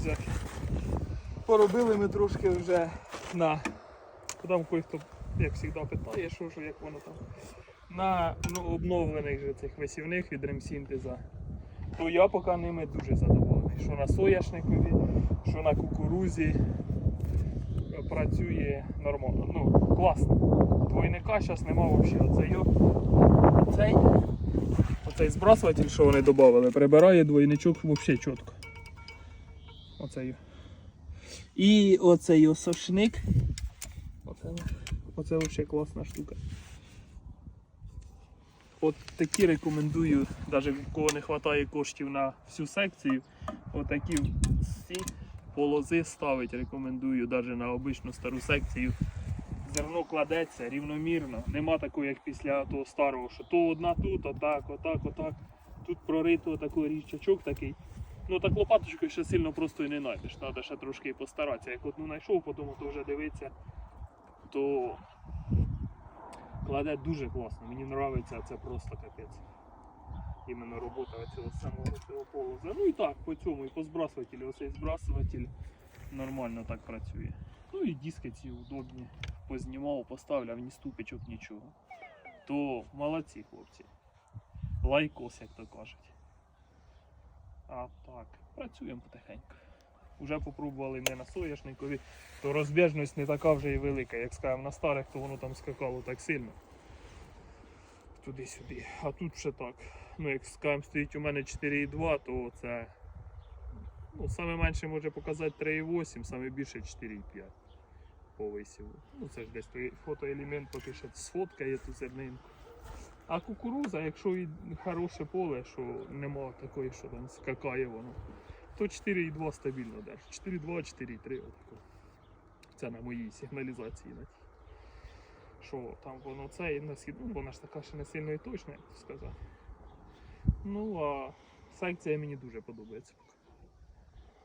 взяти. Поробили ми трошки вже на. Там кое-хто, як завжди, питає, що, що, як воно там. На ну, обновлених же цих висівних від ремсінтеза. То я поки ними дуже задоволений. Що на соняшникові, що на кукурузі працює нормально. Ну, класно. Двойника зараз нема взагалі. Оце йо. Оцей, оцей збрасуватель, що вони додали, прибирає двойничок взагалі чітко. Оцей. І оцей осошник. Оце, оце взагалі класна штука. От такі рекомендую, навіть в кого не вистачає коштів на всю секцію, отакі всі полози ставити рекомендую навіть на обичну стару секцію. Зерно кладеться рівномірно. Нема такого, як після того старого, що то одна тут, отак, отак, отак. Тут прорито такий річачок такий. Ну так лопаточкою ще сильно просто і не знайдеш. Треба ще трошки і постаратися. Як одну знайшов, потім то вже дивитися, то кладе дуже класно. Мені подобається це просто капець. Іменно робота цього самого цього полоза. Ну і так, по цьому, і по збрасувателю. Оцей збрасуватель нормально так працює. Ну і диски ці удобні. Познімав, поставляв, ні ступичок, нічого. То молодці хлопці. Лайкос, як то кажуть. А так, працюємо потихеньку. Уже попробували ми на соняшникові, то розбіжність не така вже і велика. Як скажемо на старих, то воно там скакало так сильно. Туди-сюди. А тут ще так. Ну, як скажемо, стоїть у мене 4,2, то це ну, саме менше може показати 3,8, саме більше 4,5 по висіву. Ну це ж десь фотоелемент поки що сфоткає ту зернинку. А кукуруза, якщо і хороше поле, що нема такої, що там скакає воно, то 4,2 стабільно держить. 4,2, 4,3 отако. Це на моїй сигналізації. На тій. Що там воно це і на схід, ну вона ж така ще не сильно і точна, як то сказати. Ну а секція мені дуже подобається.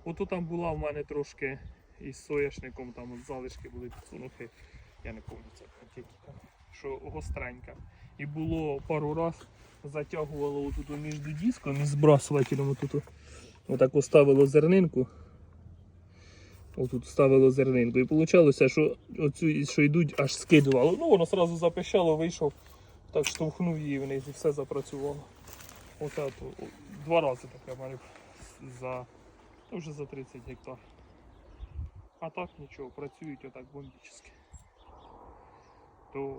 Ото там була в мене трошки із соняшником, там залишки були підсунути. Я не пам'ятаю тільки там, що гостренька. І було пару раз затягувало отут між диском і збрасувателем отут. Отак ставило зернинку. Отут ставило зернинку. І вийшло, що оцю, що йдуть, аж скидувало. Ну воно одразу запищало, вийшов, так штовхнув її вниз і все запрацювало. Оце два рази таке мене за, ну, вже за 30 гектар. А так нічого, працюють отак бомбічно. То